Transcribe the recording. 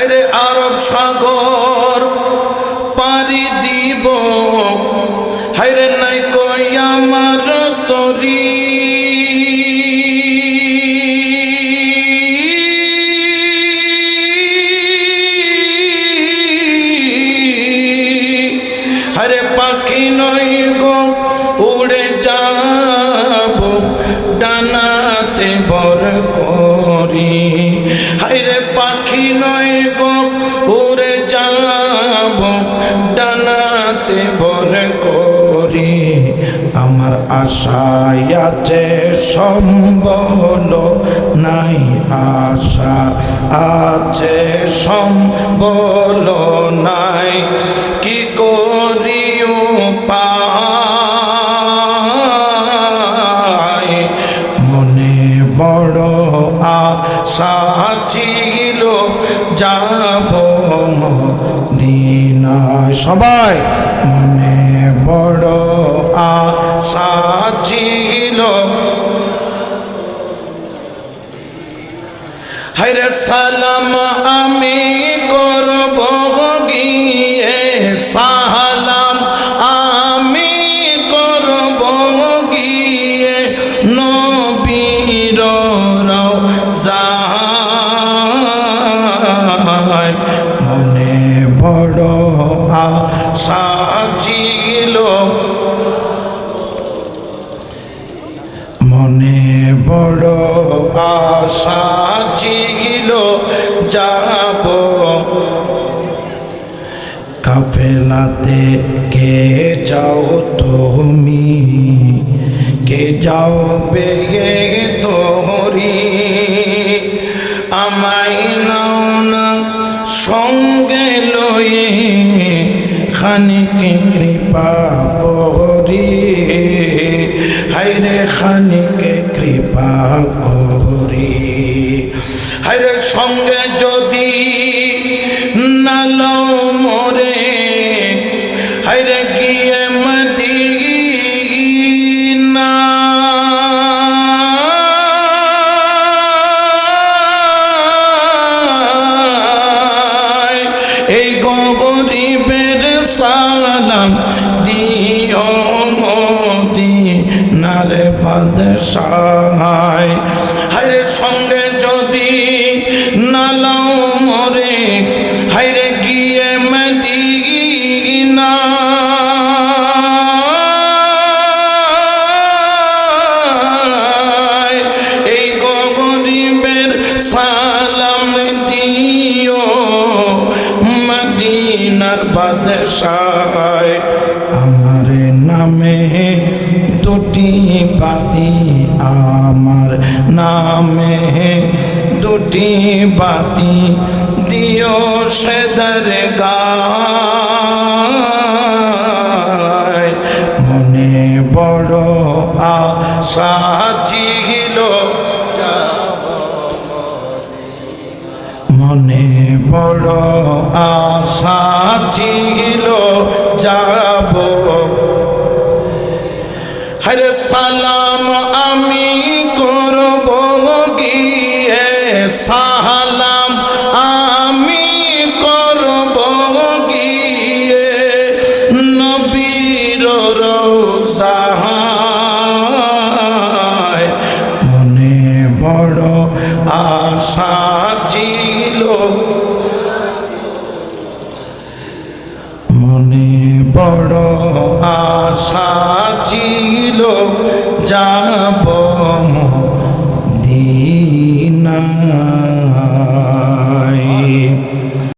হাইরে আরব সাগর। ডানাতে বর করি আমার আশায় আছে সম্বল নাই আশা আছে সম্বল নাই কি করিও বড় আশা ছিল যাব দিনায় সবাই মনে বড় আশা ছিল। হরে সালাম আমি যাব। কাফেলাতে কে যাও তুমি? কে যাও বেগে তোহরি আমায় নাও না সঙ্গে লয়ে খানিকে কৃপা করি। হাইরে খানিকে কৃপা করি। হাইরে সঙ্গে নাল মরে হাইরে গিয়ে মদিনা। এই গরিবের সালাম দিও মোদি নারে বাদশায় আমার নামে দুটি বাতি আমার নামে দুটি বাতি দিও গায় মনে বড় আশা মনে বড় আশা ছিল যাব। হরে সালাম আমি বড় আশা ছিল যাব